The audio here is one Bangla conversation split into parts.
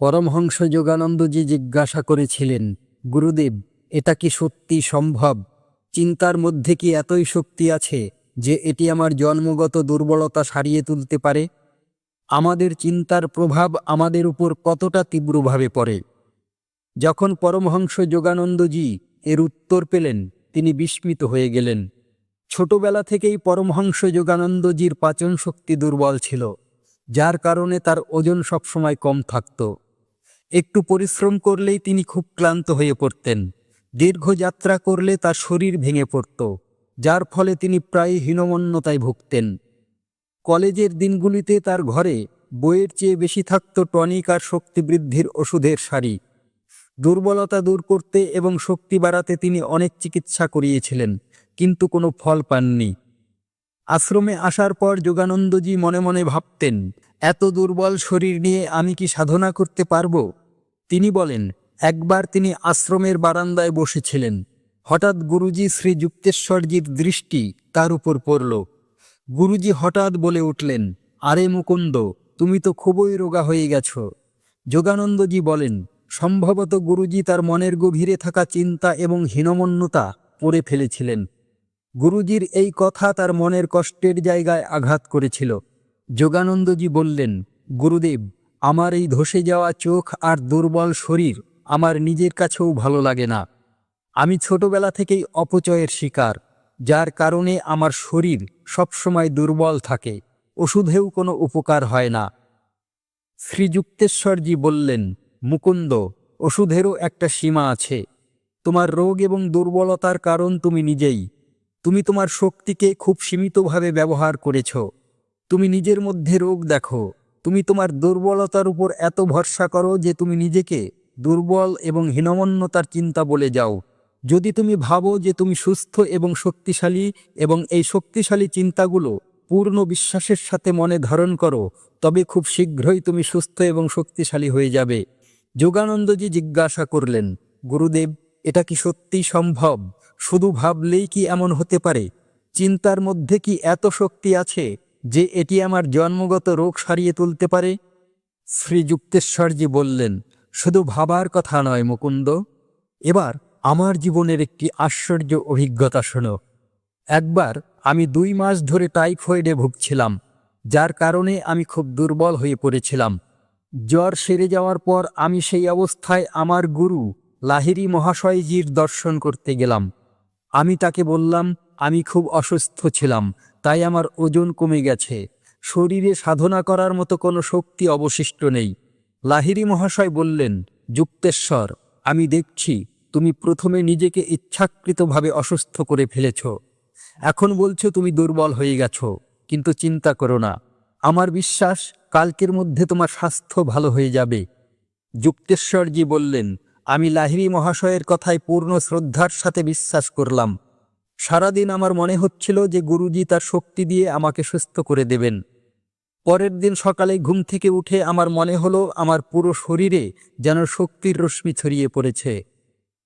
পরমহংস যোগানন্দজি জিজ্ঞাসা করেছিলেন, গুরুদেব, এটা কি সত্যি সম্ভব? চিন্তার মধ্যে কি এতই শক্তি আছে যে এটি আমার জন্মগত দুর্বলতা সারিয়ে তুলতে পারে? আমাদের চিন্তার প্রভাব আমাদের উপর কতটা তীব্রভাবে পড়ে? যখন পরমহংস যোগানন্দজি এর উত্তর পেলেন, তিনি বিস্মিত হয়ে গেলেন। ছোটবেলা থেকেই পরমহংস যোগানন্দজির পাচন শক্তি দুর্বল ছিল, যার কারণে তার ওজন সবসময় কম থাকত। একটু পরিশ্রম করলেই তিনি খুব ক্লান্ত হয়ে পড়তেন। দীর্ঘ যাত্রা করলে তার শরীর ভেঙে পড়ত, যার ফলে তিনি প্রায় হীনমন্যতায় ভুগতেন। কলেজের দিনগুলিতে তার ঘরে বইয়ের চেয়ে বেশি থাকত টনিক আর শক্তি বৃদ্ধির ওষুধের সারি। দুর্বলতা দূর করতে এবং শক্তি বাড়াতে তিনি অনেক চিকিৎসা করিয়েছিলেন, কিন্তু কোনো ফল পাননি। আশ্রমে আসার পর যোগানন্দজি মনে মনে ভাবতেন, এত দুর্বল শরীর নিয়ে আমি কি সাধনা করতে পারব? তিনি বলেন, একবার তিনি আশ্রমের বারান্দায় বসেছিলেন। হঠাৎ গুরুজি শ্রী যুক্তেশ্বরজির দৃষ্টি তার উপর পড়ল। গুরুজি হঠাৎ বলে উঠলেন, আরে মুকুন্দ, তুমি তো খুবই রোগা হয়ে গেছ। যোগানন্দজি বলেন, সম্ভবত গুরুজি তার মনের গভীরে থাকা চিন্তা এবং হীনমন্যতা পড়ে ফেলেছিলেন। গুরুজির এই কথা তার মনের কষ্টের জায়গায় আঘাত করেছিল। যোগানন্দজি বললেন, গুরুদেব আমার এই ধসে যাওয়া চোখ আর দুর্বল শরীর আমার নিজের কাছেও ভালো লাগে না। আমি ছোটবেলা থেকেই অপচয়ের শিকার, যার কারণে আমার শরীর সবসময় দুর্বল থাকে, ওষুধেও কোনো উপকার হয় না। শ্রীযুক্তেশ্বরজি বললেন, মুকুন্দ, ওষুধেরও একটা সীমা আছে। তোমার রোগ এবং দুর্বলতার কারণ তুমি নিজেই। তুমি তোমার শক্তিকে খুব সীমিতভাবে ব্যবহার করেছ। তুমি নিজের মধ্যে রোগ দেখো। তুমি তোমার দুর্বলতার উপর এত ভরসা করো যে তুমি নিজেকে দুর্বল এবং হীনমন্যতার চিন্তা বলে যাও। যদি তুমি ভাবো যে তুমি সুস্থ এবং শক্তিশালী এবং এই শক্তিশালী চিন্তাগুলো পূর্ণ বিশ্বাসের সাথে মনে ধারণ করো, তবে খুব শীঘ্রই তুমি সুস্থ এবং শক্তিশালী হয়ে যাবে। যোগানন্দজি জিজ্ঞাসা করলেন, গুরুদেব, এটা কি সত্যিই সম্ভব? শুধু ভাবলেই কি এমন হতে পারে? চিন্তার মধ্যে কি এত শক্তি আছে? যে এটি আমার জন্মগত রোগ সারিয়ে তুলতে পারে? শ্রীযুক্তেশ্বরজি বললেন, শুধু ভাবার কথা নয় মুকুন্দ। এবার আমার জীবনের একটি আশ্চর্য অভিজ্ঞতা শোনো। একবার আমি দুই মাস ধরে টাইফয়েডে ভুগছিলাম, যার কারণে আমি খুব দুর্বল হয়ে পড়েছিলাম। জ্বর সেরে যাওয়ার পর আমি সেই অবস্থায় আমার গুরু লাহিরি মহাশয়জির দর্শন করতে গেলাম। আমি তাকে বললাম, আমি খুব অসুস্থ ছিলাম তাই আমার ওজন কমে গেছে। শরীরে সাধনা করার মতো কোনো শক্তি অবশিষ্ট নেই। লাহিরি মহাশয় বললেন, যুক্তেশ্বর, আমি দেখছি তুমি প্রথমে নিজেকে ইচ্ছাকৃতভাবে অসুস্থ করে ফেলেছ। এখন বলছো তুমি দুর্বল হয়ে গেছ, কিন্তু চিন্তা করো না। আমার বিশ্বাস, কালকের মধ্যে তোমার স্বাস্থ্য ভালো হয়ে যাবে। যুক্তেশ্বরজি বললেন, আমি লাহিরি মহাশয়ের কথায় পূর্ণ শ্রদ্ধার সাথে বিশ্বাস করলাম। সারাদিন আমার মনে হচ্ছিল যে গুরুজি তার শক্তি দিয়ে আমাকে সুস্থ করে দেবেন। পরের দিন সকালে ঘুম থেকে উঠে আমার মনে হলো আমার পুরো শরীরে যেন শক্তির রশ্মি ছড়িয়ে পড়েছে।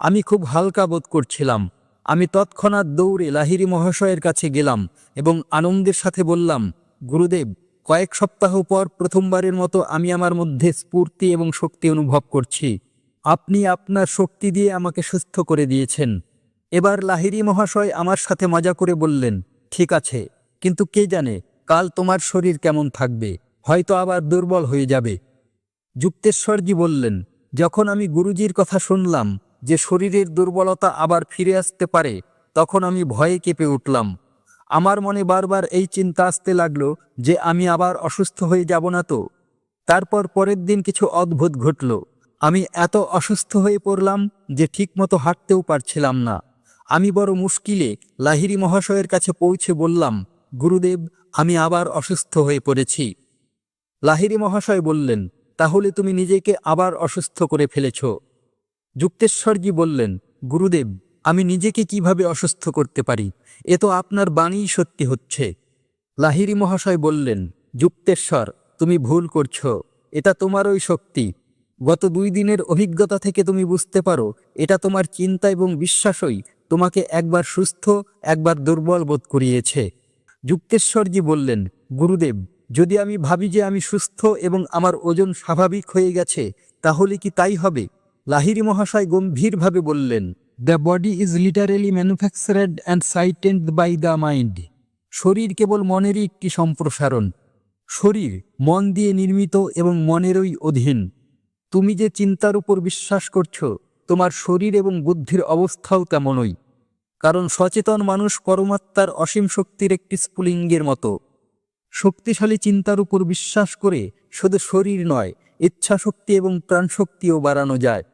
আমি খুব হালকা বোধ করছিলাম। আমি তৎক্ষণাৎ দৌড়ে লাহিরি মহাশয়ের কাছে গেলাম এবং আনন্দের সাথে বললাম, গুরুদেব, কয়েক সপ্তাহ পর প্রথমবারের মতো আমি আমার মধ্যে স্ফূর্তি এবং শক্তি অনুভব করছি। আপনি আপনার শক্তি দিয়ে আমাকে সুস্থ করে দিয়েছেন। এবার লাহিরি মহাশয় আমার সাথে মজা করে বললেন, ঠিক আছে, কিন্তু কে জানে, কাল তোমার শরীর কেমন থাকবে, হয়তো আবার দুর্বল হয়ে যাবে। যুক্তেশ্বরজি বললেন, যখন আমি গুরুজির কথা শুনলাম যে শরীরের দুর্বলতা আবার ফিরে আসতে পারে, তখন আমি ভয়ে কেঁপে উঠলাম। আমার মনে বারবার এই চিন্তা আসতে লাগল যে আমি আবার অসুস্থ হয়ে যাব না তো। তারপর পরের দিন কিছু অদ্ভুত ঘটল। আমি এত অসুস্থ হয়ে পড়লাম যে ঠিকমতো হাঁটতেও পারছিলাম না। আমি বড় মুশকিলে লাহিরি মহাশয়ের কাছে পৌঁছে বললাম, গুরুদেব, আমি আবার অসুস্থ হয়ে পড়েছি। লাহিরি মহাশয় বললেন, তাহলে তুমি নিজেকে আবার অসুস্থ করে ফেলেছ। যুক্তেশ্বরজি বললেন, গুরুদেব, আমি নিজেকে কীভাবে অসুস্থ করতে পারি? এ তো আপনার বাণীই সত্যি হচ্ছে। লাহিরি মহাশয় বললেন, যুক্তেশ্বর, তুমি ভুল করছ। এটা তোমারই শক্তি। গত দুই দিনের অভিজ্ঞতা থেকে তুমি বুঝতে পারো, এটা তোমার চিন্তা এবং বিশ্বাসই তোমাকে একবার সুস্থ, একবার দুর্বল বোধ করিয়েছে। যুক্তেশ্বরজি বললেন, গুরুদেব, যদি আমি ভাবি যে আমি সুস্থ এবং আমার ওজন স্বাভাবিক হয়ে গেছে, তাহলে কি তাই হবে? লাহিরি মহাশয় গম্ভীরভাবে বললেন the body is literally manufactured and sustained by the mind শরীর কেবল মনেরই একটি সম্প্রসারণ। শরীর মন দিয়ে নির্মিত এবং মনেরই অধীন। তুমি যে চিন্তার উপর বিশ্বাস করছ তোমার শরীর এবং বুদ্ধির অবস্থাও তেমনই, কারণ সচেতন মানুষ পরমাত্মার অসীম শক্তির একটি স্ফুলিঙ্গের মতো। শক্তিশালী চিন্তার উপর বিশ্বাস করে শুধু শরীর নয়, ইচ্ছাশক্তি এবং প্রাণশক্তিও বাড়ানো যায়।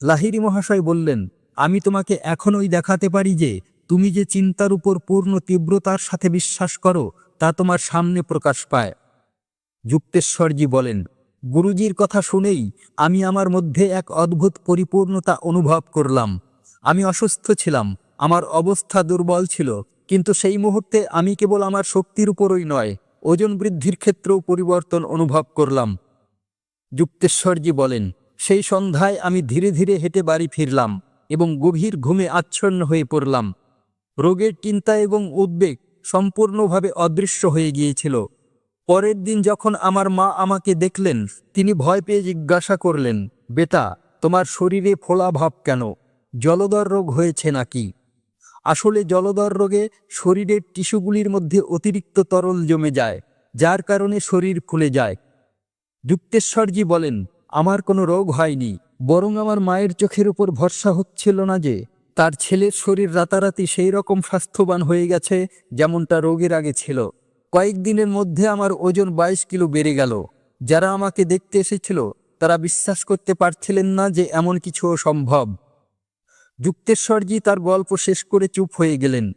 লাহিরি মহাশয় বললেন, আমি তোমাকে এখনই দেখাতে পারি যে, তুমি যে চিন্তার উপর পূর্ণ তীব্রতার সাথে বিশ্বাস করো, তা তোমার সামনে প্রকাশ পায়। যুক্তেশ্বরজি বলেন গুরুজির কথা শুনেই আমি আমার মধ্যে এক অদ্ভুত পরিপূর্ণতা অনুভব করলাম। আমি অসুস্থ ছিলাম, আমার অবস্থা দুর্বল ছিল, কিন্তু সেই মুহূর্তে আমি কেবল আমার শক্তির উপরই নয়, ওজন বৃদ্ধির ক্ষেত্রেও পরিবর্তন অনুভব করলাম। যুক্তেশ্বরজি বলেন, সেই সন্ধ্যায় আমি ধীরে ধীরে হেঁটে বাড়ি ফিরলাম এবং গভীর ঘুমে আচ্ছন্ন হয়ে পড়লাম। রোগের চিন্তা এবং উদ্বেগ সম্পূর্ণভাবে অদৃশ্য হয়ে গিয়েছিল। পরের দিন যখন আমার মা আমাকে দেখলেন, তিনি ভয় পেয়ে জিজ্ঞাসা করলেন, বেটা, তোমার শরীরে ফোলা ভাব কেন? জলদর রোগ হয়েছে নাকি? আসলে জলদর রোগে শরীরের টিস্যুগুলির মধ্যে অতিরিক্ত তরল জমে যায়, যার কারণে শরীর ফুলে যায়। যুক্তেশ্বরজি বলেন, আমার কোনো রোগ হয়নি, বরং আমার মায়ের চোখের উপর ভরসা হচ্ছিল না যে, তার ছেলের শরীর রাতারাতি সেই রকম স্বাস্থ্যবান হয়ে গেছে যেমনটা রোগের আগে ছিল। কয়েকদিনের মধ্যে আমার ওজন বাইশ কিলো বেড়ে গেল। যারা আমাকে দেখতে এসেছিল, তারা বিশ্বাস করতে পারছিলেন না যে এমন কিছুও সম্ভব। যুক্তেশ্বরজি তার গল্প শেষ করে চুপ হয়ে গেলেন।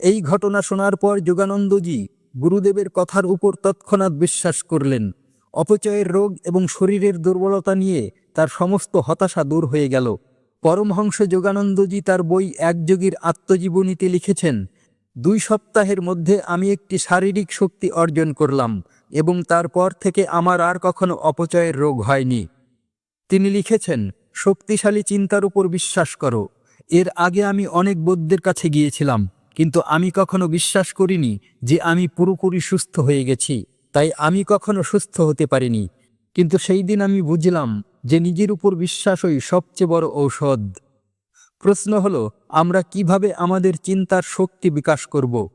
এই ঘটনা শোনার পর যোগানন্দজি গুরুদেবের কথার উপর তৎক্ষণাৎ বিশ্বাস করলেন। অপচয়ের রোগ এবং শরীরের দুর্বলতা নিয়ে তার সমস্ত হতাশা দূর হয়ে গেল। পরমহংস যোগানন্দজি তার বই একযোগীর আত্মজীবনীতে লিখেছেন দুই সপ্তাহের মধ্যে আমি একটি শারীরিক শক্তি অর্জন করলাম এবং তারপর থেকে আমার আর কখনো অপচয়ের রোগ হয়নি। তিনি লিখেছেন, শক্তিশালী চিন্তার উপর বিশ্বাস করো। এর আগে আমি অনেক বৌদ্ধের কাছে গিয়েছিলাম, কিন্তু আমি কখনো বিশ্বাস করিনি যে আমি পুরোপুরি সুস্থ হয়ে গেছি। তাই আমি কখনো সুস্থ হতে পারিনি। কিন্তু সেই দিন আমি বুঝলাম যে নিজের উপর বিশ্বাসই সবচেয়ে বড় ঔষধ। প্রশ্ন হলো, আমরা কীভাবে আমাদের চিন্তার শক্তি বিকাশ করব?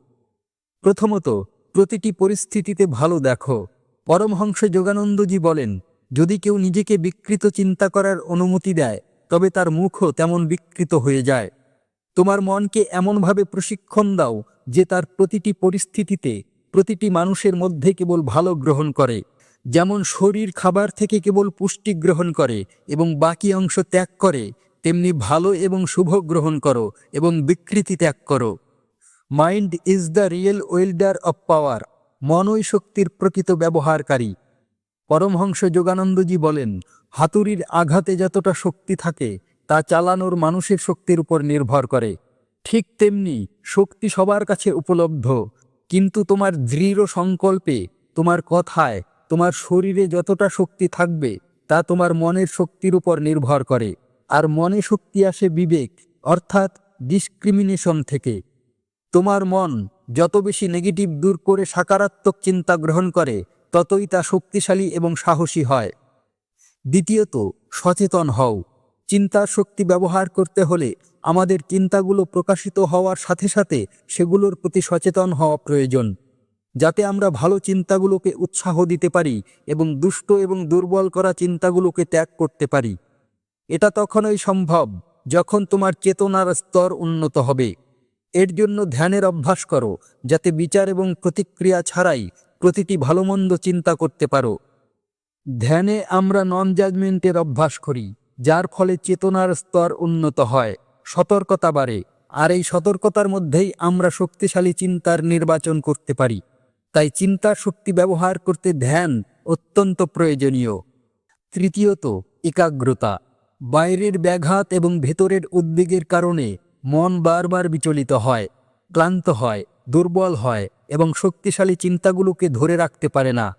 প্রথমত, প্রতিটি পরিস্থিতিতে ভালো দেখো। পরমহংস যোগানন্দজি বলেন, যদি কেউ নিজেকে বিকৃত চিন্তা করার অনুমতি দেয়, তবে তার মুখও তেমন বিকৃত হয়ে যায়। তোমার মনকে এমনভাবে প্রশিক্ষণ দাও যে তার প্রতিটি পরিস্থিতিতে প্রতিটি মানুষের মধ্যে কেবল ভালো গ্রহণ করে। যেমন শরীর খাবার থেকে কেবল পুষ্টি গ্রহণ করে এবং বাকি অংশ ত্যাগ করে তেমনি ভালো এবং শুভ গ্রহণ করো এবং বিকৃতি ত্যাগ করো। Mind is the real wielder of power মনই শক্তির প্রকৃত ব্যবহারকারী। পরমহংস যোগানন্দজি বলেন, হাতুড়ির আঘাতে যতটা শক্তি থাকে, তা চালানোর মানুষের শক্তির উপর নির্ভর করে। ঠিক তেমনি শক্তি সবার কাছে উপলব্ধ, কিন্তু তোমার দৃঢ় সংকল্পে, তোমার কথায়, তোমার শরীরে যতটা শক্তি থাকবে, তা তোমার মনের শক্তির উপর নির্ভর করে। আর মনে শক্তি আসে বিবেক, অর্থাৎ ডিসক্রিমিনেশন থেকে। তোমার মন যত বেশি নেগেটিভ দূর করে সাকারাত্মক চিন্তা গ্রহণ করে, ততই তা শক্তিশালী এবং সাহসী হয়। দ্বিতীয়ত, সচেতন হও। চিন্তার শক্তি ব্যবহার করতে হলে আমাদের চিন্তাগুলো প্রকাশিত হওয়ার সাথে সাথে সেগুলোর প্রতি সচেতন হওয়া প্রয়োজন, যাতে আমরা ভালো চিন্তাগুলোকে উৎসাহ দিতে পারি এবং দুষ্ট এবং দুর্বল করা চিন্তাগুলোকে ত্যাগ করতে পারি। এটা তখনই সম্ভব যখন তোমার চেতনার স্তর উন্নত হবে। এর জন্য ধ্যানের অভ্যাস করো, যাতে বিচার এবং প্রতিক্রিয়া ছাড়াই প্রতিটি ভালোমন্দ চিন্তা করতে পারো। ধ্যানে আমরা নন জাজমেন্টের অভ্যাস করি, যার ফলে চেতনার স্তর উন্নত হয়, সতর্কতা বাড়ে, আর এই সতর্কতার মধ্যেই আমরা শক্তিশালী চিন্তার নির্বাচন করতে পারি। তাই চিন্তার শক্তি ব্যবহার করতে ধ্যান অত্যন্ত প্রয়োজনীয়। তৃতীয়ত, একাগ্রতা। বাইরের ব্যাঘাত এবং ভেতরের উদ্বেগের কারণে মন বারবার বিচলিত হয়, ক্লান্ত হয়, দুর্বল হয় এবং শক্তিশালী চিন্তাগুলোকে ধরে রাখতে পারে না।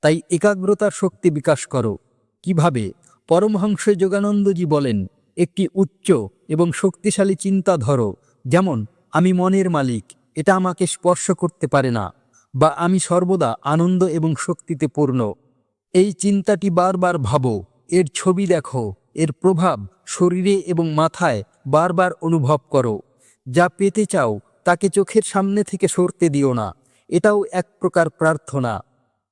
তাই একাগ্রতার শক্তি বিকাশ করো। কীভাবে? পরমহংস যোগানন্দজি বলেন, একটি উচ্চ এবং শক্তিশালী চিন্তা ধরো। যেমন, আমি মনের মালিক, এটা আমাকে স্পর্শ করতে পারে না, বা আমি সর্বদা আনন্দ এবং শক্তিতে পূর্ণ। এই চিন্তাটি বারবার ভাবো, এর ছবি দেখো। এর প্রভাব শরীরে এবং মাথায় বারবার অনুভব করো। যা পেতে চাও তাকে চোখের সামনে থেকে সরতে দিও না। এটাও এক প্রকার প্রার্থনা।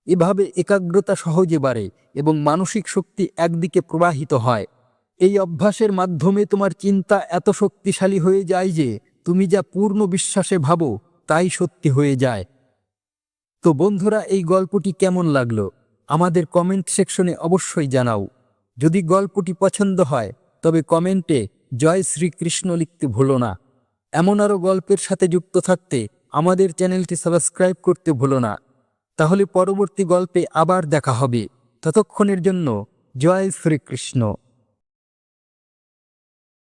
এভাবে একাগ্রতা সহজে বাড়ে এবং মানসিক শক্তি একদিকে প্রবাহিত হয়। এই অভ্যাসের মাধ্যমে তোমার চিন্তা এত শক্তিশালী হয়ে যায় যে তুমি যা পূর্ণ বিশ্বাসে ভাবো তাই সত্যি হয়ে যায়। তো বন্ধুরা, এই গল্পটি কেমন লাগল? আমাদের কমেন্ট সেকশনে অবশ্যই জানাও। যদি গল্পটি পছন্দ হয়, তবে কমেন্টে জয় শ্রীকৃষ্ণ লিখতে ভুলো না। এমন আরও গল্পের সাথে যুক্ত থাকতে আমাদের চ্যানেলটি সাবস্ক্রাইব করতে ভুলো না। তাহলে পরবর্তী গল্পে আবার দেখা হবে। ততক্ষণের জন্য জয় শ্রীকৃষ্ণ।